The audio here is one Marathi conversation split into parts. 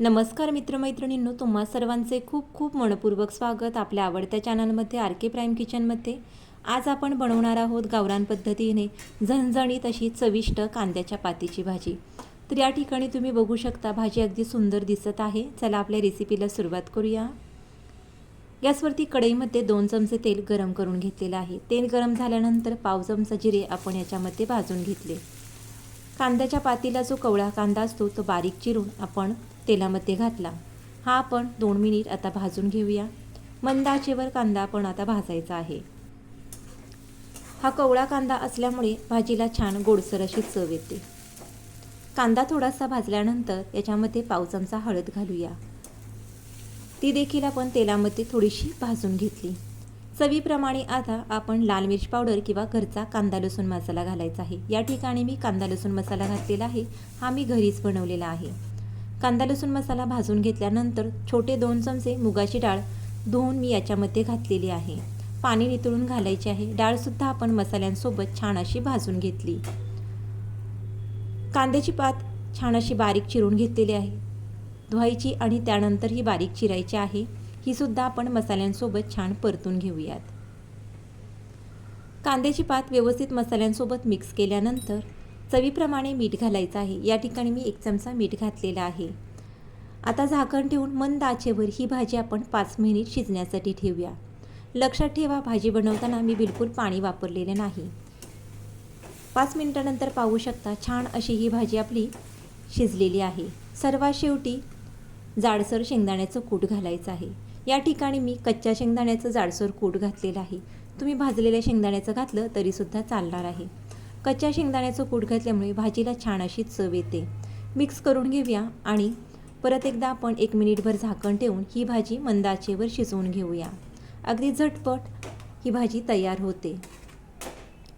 नमस्कार मित्रमैत्रिणींनो तुम्हा सर्वांचे खूप खूप मनपूर्वक स्वागत आपल्या आवडत्या चॅनलमध्ये आर के प्राईम किचनमध्ये. आज आपण बनवणार आहोत गावरान पद्धतीने झणझणीत अशी चविष्ट कांद्याच्या पातीची भाजी. तर या ठिकाणी तुम्ही बघू शकता भाजी अगदी सुंदर दिसत आहे. चला आपल्या रेसिपीला सुरुवात करूया. गॅसवरती कढईमध्ये दोन चमचे तेल गरम करून घेतलेलं आहे. तेल गरम झाल्यानंतर पाव चमचा जिरे आपण याच्यामध्ये भाजून घेतले. कांद्याच्या पातीला जो कवळा कांदा असतो तो बारीक चिरून आपण तेलामध्ये घातला. हा आपण दोन मिनिट आता भाजून घेऊया. मंदाचेवर कांदा आपण आता भाजायचा आहे. हा कवळा कांदा असल्यामुळे भाजीला छान गोडसर अशी चव येते. कांदा थोडासा भाजल्यानंतर याच्यामध्ये पाव चमचा हळद घालूया. ती देखील आपण तेलामध्ये थोडीशी भाजून घेतली. चवीप्रमाणे आता आपण लाल मिरची पावडर किंवा घरचा कांदा लसूण मसाला घालायचा आहे. या ठिकाणी मी कांदा लसूण मसाला घातलेला आहे. हा मी घरीच बनवलेला आहे. कांदा लसूण मसाला भाजून घेतल्यानंतर छोटे दोन चमचे मुगाची डाळ धुवून मी याच्यामध्ये घातलेली आहे. पाणी नितळून घालायचे आहे. डाळसुद्धा आपण मसाल्यांसोबत छान अशी भाजून घेतली. कांद्याची पात छान अशी बारीक चिरून घेतलेली आहे. धुवायची आणि त्यानंतर ही बारीक चिरायची आहे. ही सुद्धा आपण मसाल्यांसोबत छान परतून घेऊयात. कांद्याची पात व्यवस्थित मसाल्यांसोबत मिक्स केल्यानंतर चवीप्रमाणे मीठ घालायचं आहे. या ठिकाणी मी एक चमचा मीठ घातलेला आहे. आता झाकण ठेवून मंद आचेवर ही भाजी आपण पाच मिनिट शिजण्यासाठी ठेवूया. लक्षात ठेवा भाजी बनवताना मी बिलकुल पाणी वापरलेले नाही. पाच मिनिटानंतर पाहू शकता छान अशी ही भाजी आपली शिजलेली आहे. सर्वात शेवटी जाडसर शेंगदाण्याचं कूट घालायचं आहे. या ठिकाणी मी कच्च्या शेंगदाण्याचं जाडसर कूट घातलेलं आहे. तुम्ही भाजलेल्या शेंगदाण्याचं घातलं तरीसुद्धा चालणार आहे. कच्च्या शेंगदाण्याचं कूट घातल्यामुळे भाजीला छान अशी चव येते. मिक्स करून घेऊया आणि परत एकदा आपण एक मिनिटभर झाकण ठेवून ही भाजी मंद आचेवर शिजवून घेऊया. अगदी झटपट ही भाजी तयार होते.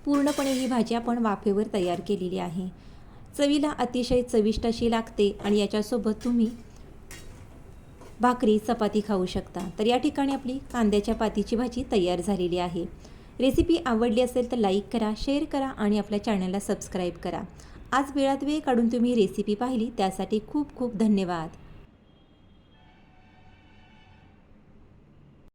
पूर्णपणे ही भाजी आपण वाफेवर तयार केलेली आहे. चवीला अतिशय चविष्ट अशी लागते आणि याच्यासोबत तुम्ही भाकरी चपाती खाऊ शकता. तर या ठिकाणी आपली कांद्याच्या पातीची भाजी तयार झालेली आहे. रेसिपी आवडली असेल तर लाईक करा शेअर करा आणि आपल्या चॅनलला सबस्क्राईब करा. आज वेळात वेळ काढून तुम्ही रेसिपी पाहिली त्यासाठी खूप खूप धन्यवाद.